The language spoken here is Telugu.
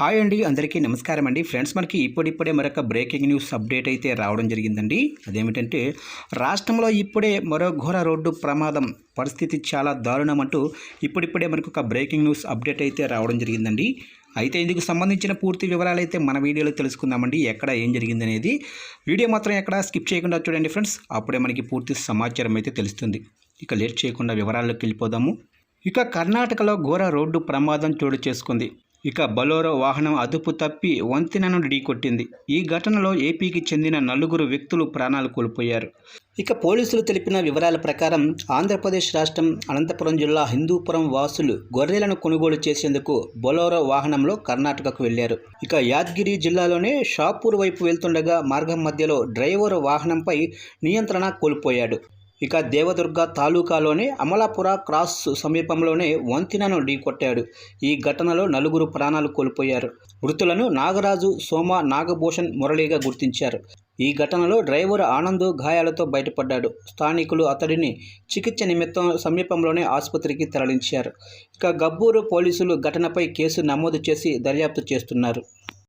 హాయ్ అండి అందరికీ నమస్కారం అండి. ఫ్రెండ్స్ మనకి ఇప్పుడిప్పుడే మరొక బ్రేకింగ్ న్యూస్ అప్డేట్ అయితే రావడం జరిగిందండి. అదేమిటంటే రాష్ట్రంలో ఇప్పుడే మరో ఘోర రోడ్డు ప్రమాదం పరిస్థితి చాలా దారుణం అంటూ ఇప్పుడిప్పుడే మనకు ఒక బ్రేకింగ్ న్యూస్ అప్డేట్ అయితే రావడం జరిగిందండి. అయితే ఇందుకు సంబంధించిన పూర్తి వివరాలు అయితే మన వీడియోలో తెలుసుకుందామండి ఎక్కడ ఏం జరిగిందనేది. వీడియో మాత్రం ఎక్కడ స్కిప్ చేయకుండా చూడండి ఫ్రెండ్స్ అప్పుడే మనకి పూర్తి సమాచారం అయితే తెలుస్తుంది. ఇక లేట్ చేయకుండా వివరాల్లోకి వెళ్ళిపోదాము. ఇక కర్ణాటకలో ఘోర రోడ్డు ప్రమాదం చోటు చేసుకుంది. ఇక బలోరో వాహనం అదుపు తప్పి వంతెనను ఢీకొట్టింది. ఈ ఘటనలో ఏపీకి చెందిన నలుగురు వ్యక్తులు ప్రాణాలు కోల్పోయారు. ఇక పోలీసులు తెలిపిన వివరాల ప్రకారం ఆంధ్రప్రదేశ్ రాష్ట్రం అనంతపురం జిల్లా హిందూపురం వాసులు గొర్రెలను కొనుగోలు చేసేందుకు బొలోరో వాహనంలో కర్ణాటకకు వెళ్ళారు ఇక యాద్గిరి జిల్లాలోనే షాపూర్ వైపు వెళ్తుండగా మార్గం మధ్యలో డ్రైవర్ వాహనంపై నియంత్రణ కోల్పోయాడు. ఇక దేవదుర్గ తాలూకాలోని అమలాపుర క్రాస్ సమీపంలోనే వంతెనను ఢీకొట్టాడు. ఈ ఘటనలో నలుగురు ప్రాణాలు కోల్పోయారు. మృతులను నాగరాజు సోమ నాగభూషణ్ మురళిగా గుర్తించారు. ఈ ఘటనలో డ్రైవర్ ఆనంద్ గాయాలతో బయటపడ్డాడు. స్థానికులు అతడిని చికిత్స నిమిత్తం సమీపంలోనే ఆసుపత్రికి తరలించారు. ఇక గబ్బూరు పోలీసులు ఘటనపై కేసు నమోదు చేసి దర్యాప్తు చేస్తున్నారు.